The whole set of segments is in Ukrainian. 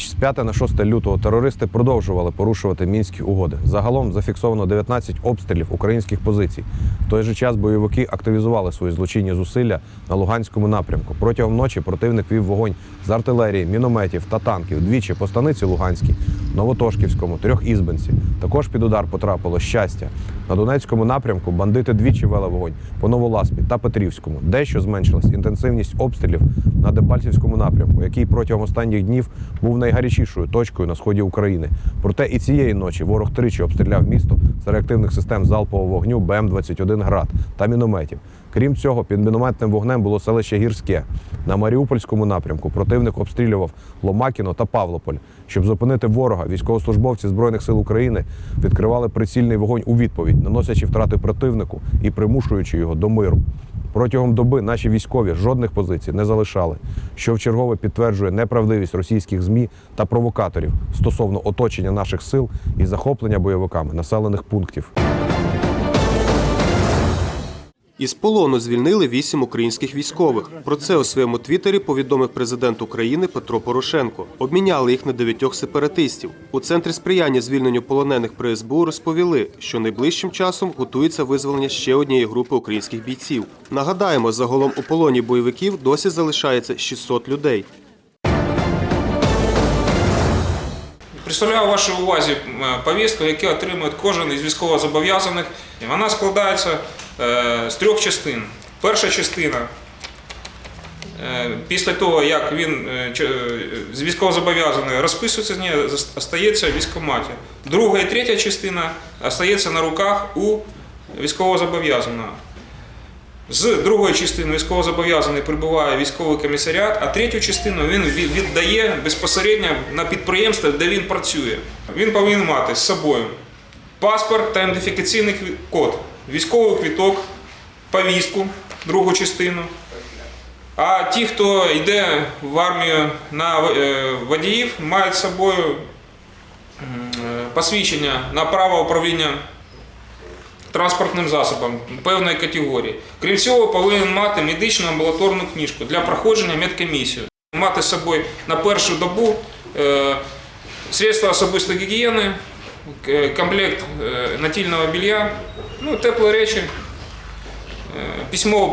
Ніч з 5 на 6 лютого терористи продовжували порушувати мінські угоди. Загалом зафіксовано 19 обстрілів українських позицій. В той же час бойовики активізували свої злочинні зусилля на Луганському напрямку. Протягом ночі противник вів вогонь з артилерії, мінометів та танків двічі по станиці Луганській, Новотошківському, Трьохізбенці. Також під удар потрапило щастя. На Донецькому напрямку бандити двічі вели вогонь по Новоласпі та Петрівському. Дещо зменшилась інтенсивність обстрілів на Дебальцівському напрямку, який протягом останніх днів був найгарячішою точкою на сході України. Проте і цієї ночі ворог тричі обстріляв місто з реактивних систем залпового вогню БМ-21 град та мінометів. Крім цього, під мінометним вогнем було селище Гірське. На Маріупольському напрямку противник обстрілював Ломакіно та Павлополь. Щоб зупинити ворога, військовослужбовці Збройних сил України відкривали прицільний вогонь у відповідь, наносячи втрати противнику і примушуючи його до миру. Протягом доби наші військові жодних позицій не залишали, що вчергове підтверджує неправдивість російських змі та провокаторів стосовно оточення наших сил і захоплення бойовиками населених пунктів. Із полону звільнили вісім українських військових. Про це у своєму твіттері повідомив президент України Петро Порошенко. Обміняли їх на дев'ятьох сепаратистів. У центрі сприяння звільненню полонених при СБУ розповіли, що найближчим часом готується визволення ще однієї групи українських бійців. Нагадаємо, загалом у полоні бойовиків досі залишається 600 людей. Представляю вашій увазі е, повістку, яку отримує кожен із військовозобов'язаних. Вона складається з трьох частин. Перша частина е, після того, як він е, е, з військовозобов'язаний розписується з нею, остається в військкоматі. Друга і третя частина остається на руках у військовозобов'язаного. З другої частини військовозобов'язаний прибуває військовий комісаріат, а третю частину він віддає безпосередньо на підприємство, де він працює. Він повинен мати з собою паспорт та ідентифікаційний код, військовий квіток, повістку, другу частину. А ті, хто йде в армію на е, водіїв, мають з собою е, посвідчення на право управління транспортним засобом певної категорії. Крім цього, повинен мати медичну амбулаторну книжку для проходження медкомісію. Мати з собою на першу добу е, средства особистої гігієни, комплект е, натільного білья, ну, теплі речі, е, письмове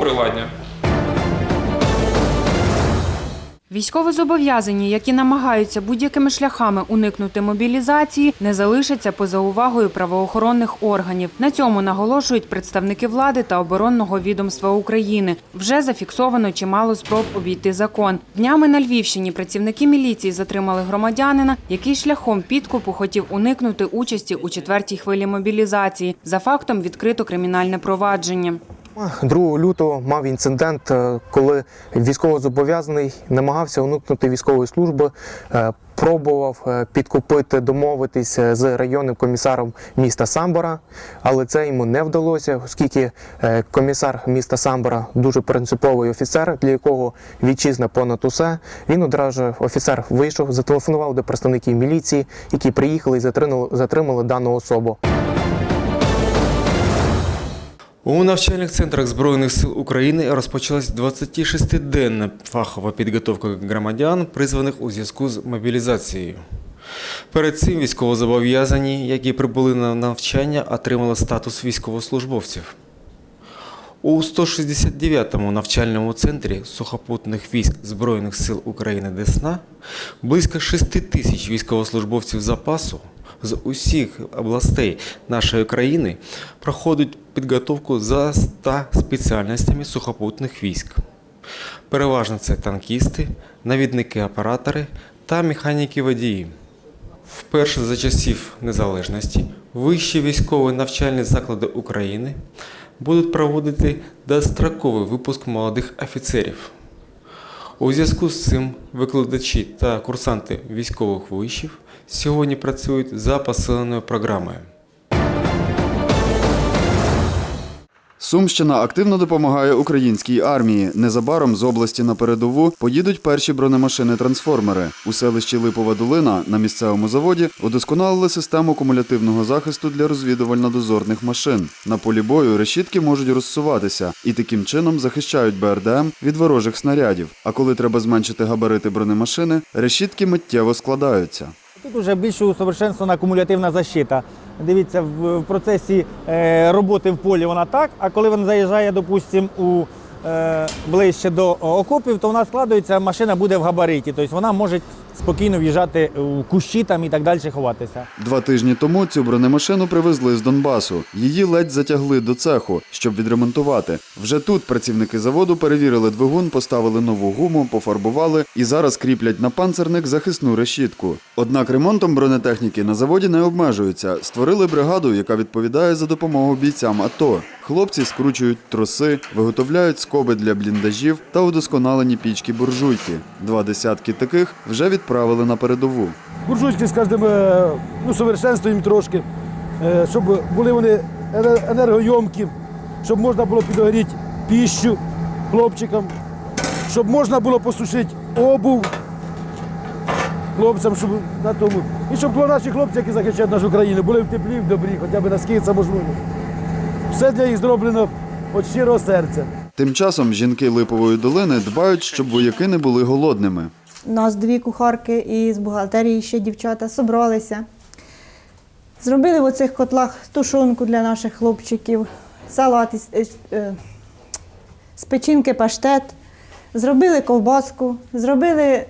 Військовозобов'язані, які намагаються будь-якими шляхами уникнути мобілізації, не залишаться поза увагою правоохоронних органів. На цьому наголошують представники влади та оборонного відомства України. Вже зафіксовано чимало спроб обійти закон. Днями на Львівщині працівники міліції затримали громадянина, який шляхом підкупу хотів уникнути участі у четвертій хвилі мобілізації. За фактом відкрито кримінальне провадження. 2 лютого мав інцидент, е, коли військовозобов'язаний намагався уникнути військової служби, е, пробував е, підкупити, домовитись е, з районним комісаром міста Самбора, але це йому не вдалося, оскільки комісар міста Самбора дуже принциповий офіцер, для якого вітчизна понад усе. Він одразу офіцер вийшов, зателефонував до представників міліції, які приїхали і затримали, затримали дану особу. У навчальних центрах Збройних сил України розпочалась 26-денна фахова підготовка громадян, призваних у зв'язку з мобілізацією. Перед цим військовозобов'язані, які прибули на навчання, отримали статус військовослужбовців. У 169-му навчальному центрі сухопутних військ Збройних сил України Десна близько 6 тисяч військовослужбовців запасу з усіх областей нашої країни проходять підготовку за 100 спеціальностями сухопутних військ. Переважно це танкісти, навідники-оператори та механіки-водії. Вперше за часів незалежності вищі військові навчальні заклади України будуть проводити достроковий випуск молодих офіцерів. У зв'язку з цим викладачі та курсанти військових вишів сьогодні працюють за посиленою програмою. Сумщина активно допомагає українській армії. Незабаром з області на передову поїдуть перші бронемашини-трансформери. У селищі Липова Долина на місцевому заводі удосконалили систему кумулятивного захисту для розвідувально-дозорних машин. На полі бою решітки можуть розсуватися і таким чином захищають БРДМ від ворожих снарядів. А коли треба зменшити габарити бронемашини, решітки миттєво складаються. Тут вже більш усовершенствована кумулятивна защита. Дивіться, в, процесі е, роботи в полі вона так, а коли вона заїжджає, допустимо, у е, ближче до окопів, то вона складується, машина буде в габариті. Тобто вона може спокійно в'їжджати у кущі там і так далі ховатися. Два тижні тому цю бронемашину привезли з Донбасу. Її ледь затягли до цеху, щоб відремонтувати. Вже тут працівники заводу перевірили двигун, поставили нову гуму, пофарбували і зараз кріплять на панцерник захисну решітку. Однак ремонтом бронетехніки на заводі не обмежуються. Створили бригаду, яка відповідає за допомогу бійцям АТО. Хлопці скручують троси, виготовляють скоби для бліндажів та удосконалені пічки буржуйки. Два десятки таких вже відправили на передову. буржуйки з кожним е, ну, совершенствуємо трошки, е, щоб були вони енергойомкі, щоб можна було підогріти піщу хлопчикам, щоб можна було посушити обув хлопцям, щоб на тому. І щоб наші хлопці, які захищають нашу країну, були в теплі, в добрі, хоча б наскільки це можливо. Все для їх зроблено від щирого серця. Тим часом жінки Липової долини дбають, щоб вояки не були голодними. У нас дві кухарки і з бухгалтерії ще дівчата зібралися. Зробили в оцих котлах тушонку для наших хлопчиків, салат із е, е, з печінки паштет, зробили ковбаску, зробили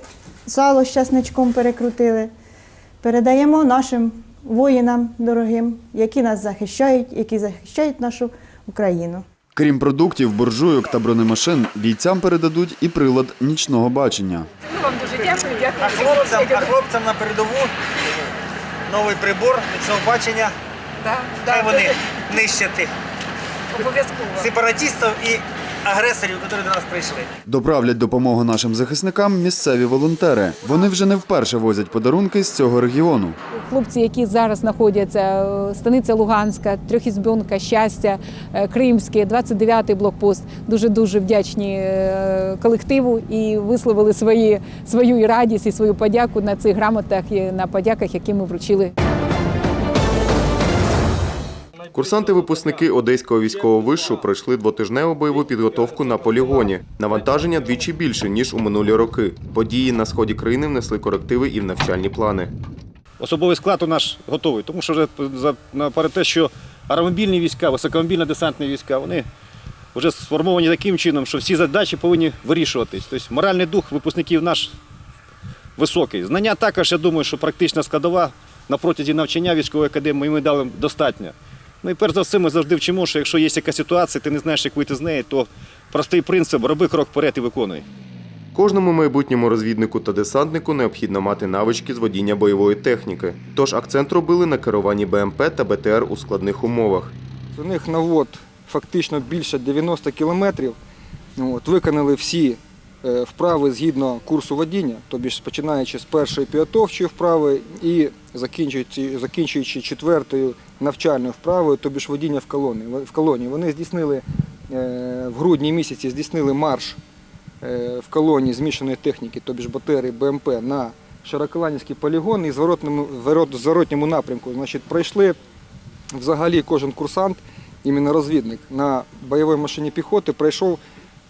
сало з часничком перекрутили. Передаємо нашим воїнам дорогим, які нас захищають, які захищають нашу Україну. Крім продуктів, буржуйок та бронемашин, бійцям передадуть і прилад нічного бачення. Ну вам дуже дякую. А хлопцям, а хлопцям на передову новий прибор нічного бачення. Хай вони нищать тих сепаратистів і агресорів, які до нас прийшли. Доправлять допомогу нашим захисникам місцеві волонтери. Вони вже не вперше возять подарунки з цього регіону. Хлопці, які зараз знаходяться е, станиця Луганська, Трьохізбьонка, Щастя, е, Кримське, 29-й блокпост, дуже дуже вдячні е, колективу і висловили свої, свою і радість і свою подяку на цих грамотах і на подяках, які ми вручили. Курсанти-випускники Одеського військового вишу пройшли двотижневу бойову підготовку на полігоні. Навантаження двічі більше, ніж у минулі роки. Події на сході країни внесли корективи і в навчальні плани. Особовий склад у нас готовий, тому що вже наперед те, що аеромобільні війська, високомобільно-десантні війська, вони вже сформовані таким чином, що всі задачі повинні вирішуватись. Тобто моральний дух випускників наш високий. Знання також, я думаю, що практична складова на протязі навчання військової академії ми дали достатньо. Ну і перш за все, ми завжди вчимо, що якщо є якась ситуація, ти не знаєш, як вийти з неї, то простий принцип роби крок вперед і виконуй. Кожному майбутньому розвіднику та десантнику необхідно мати навички з водіння бойової техніки. Тож акцент робили на керуванні БМП та БТР у складних умовах. У них навод фактично більше 90 кілометрів. От, виконали всі вправи згідно курсу водіння, тобі ж починаючи з першої підготовчої вправи і закінчуючи, четвертою навчальною вправою, тобі ж водіння в колоні. В колоні. Вони здійснили е, в грудні місяці здійснили марш е, в колоні змішаної техніки, тобі ж БТР БМП на Широколанівський полігон і зворотньому напрямку. Значить, пройшли взагалі кожен курсант, іменно розвідник, на бойовій машині піхоти пройшов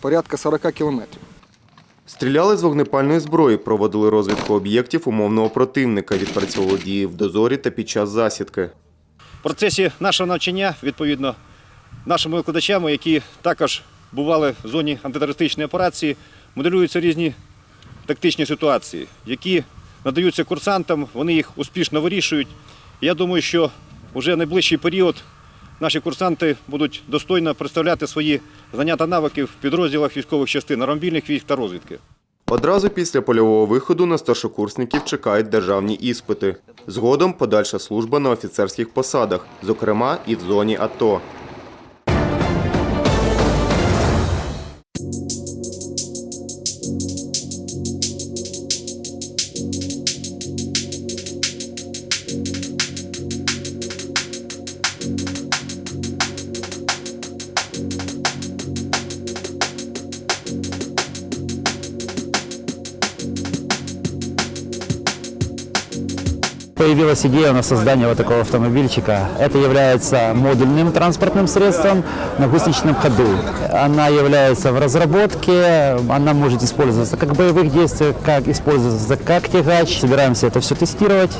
порядка 40 кілометрів. Стріляли з вогнепальної зброї, проводили розвідку об'єктів умовного противника, відпрацьовували дії в дозорі та під час засідки. В процесі нашого навчання, відповідно, нашими викладачами, які також бували в зоні антитерористичної операції, моделюються різні тактичні ситуації, які надаються курсантам, вони їх успішно вирішують. Я думаю, що вже найближчий період наші курсанти будуть достойно представляти свої знання та навики в підрозділах військових частин, аромбільних військ та розвідки. Одразу після польового виходу на старшокурсників чекають державні іспити. Згодом подальша служба на офіцерських посадах, зокрема і в зоні АТО. Появилась идея на создание вот такого автомобильчика. Это является модульным транспортным средством на гусеничном ходу. Она является в разработке, она может использоваться как в боевых действиях, как использоваться как тягач. Собираемся это все тестировать,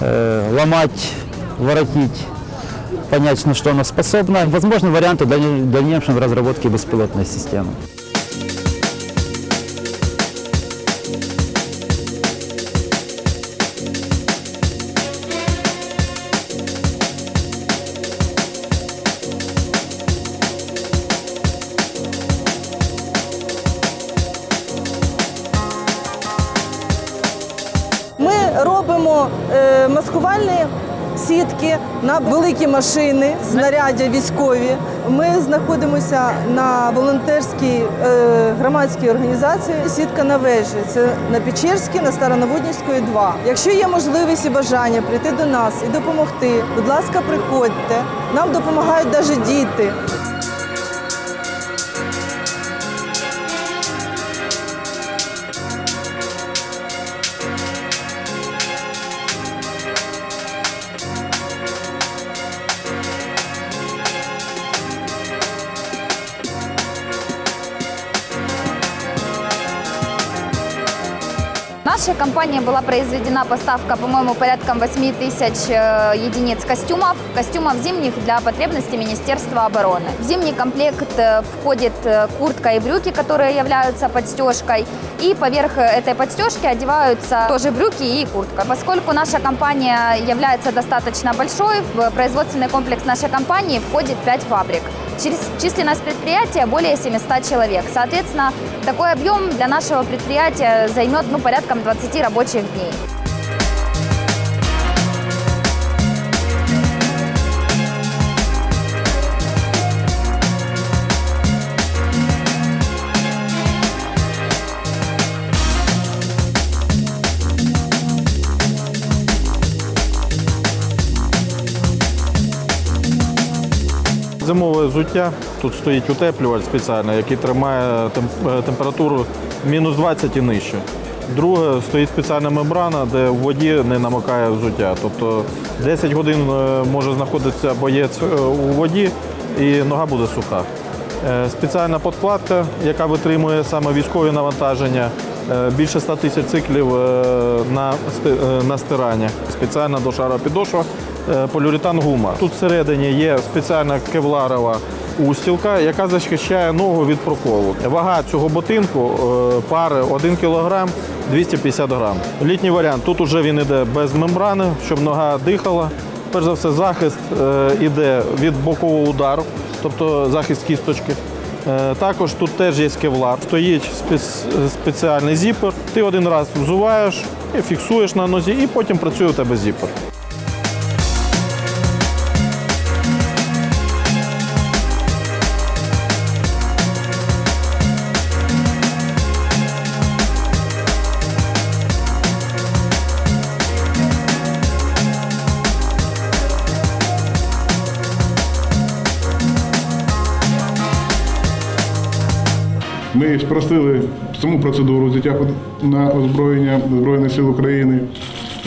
э, ломать, воротить, понять, на что она способна. Возможно, варианты в дальнейшем разработки беспилотной системы. Великі машини, знаряддя військові. Ми знаходимося на волонтерській е, громадській організації Сітка на вежі. Це на Печерській, на Староноводнівської 2. Якщо є можливість і бажання прийти до нас і допомогти, будь ласка, приходьте. Нам допомагають навіть діти. Нашей компании была произведена поставка, по-моему, порядком 8 тысяч э, единиц костюмов, костюмов зимних для потребностей Министерства обороны. В зимний комплект э, входит э, куртка и брюки, которые являются подстежкой, и поверх этой подстежки одеваются тоже брюки и куртка. Поскольку наша компания является достаточно большой, в производственный комплекс нашей компании входит 5 фабрик. Численность предприятия более 700 человек. Соответственно, такой объем для нашего предприятия займет ну, порядком 20 рабочих дней. Зимове взуття. Тут стоїть утеплювач спеціальний, який тримає е, температуру мінус 20 і нижче. Друге, стоїть спеціальна мембрана, де в воді не намокає взуття. Тобто 10 годин е, може знаходитися боєць е, у воді і нога буде суха. Спеціальна подкладка, яка витримує саме військові навантаження, більше 100 тисяч циклів на, сти- стирання. Спеціальна до шара підошва, поліуретан гума. Тут всередині є спеціальна кевларова устілка, яка захищає ногу від проколу. Вага цього ботинку е, пари 1 кг 250 грам. Літній варіант. Тут уже він іде без мембрани, щоб нога дихала. Перш за все, захист е, іде від бокового удару, тобто захист кісточки. Е, Також тут теж є кевлар. Стоїть спеціальний зіпер. Ти один раз взуваєш фіксуєш на нозі, і потім працює у тебе зіпер. Ми спростили саму процедуру взяття на озброєння Збройних сил України.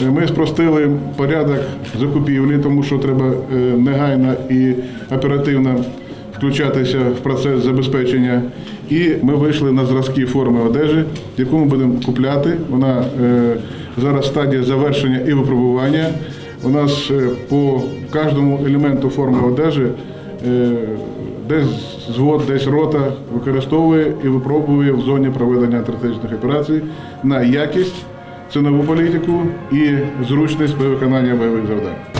Е, Ми спростили порядок закупівлі, тому що треба е, негайно і оперативно включатися в процес забезпечення. І ми вийшли на зразки форми одежі, яку ми будемо купляти. Вона е, зараз стадія завершення і випробування. У нас по кожному елементу форми одежі десь звод, десь рота використовує і випробує в зоні проведення стратегічних операцій на якість, цінову політику і зручність при виконанні бойових завдань.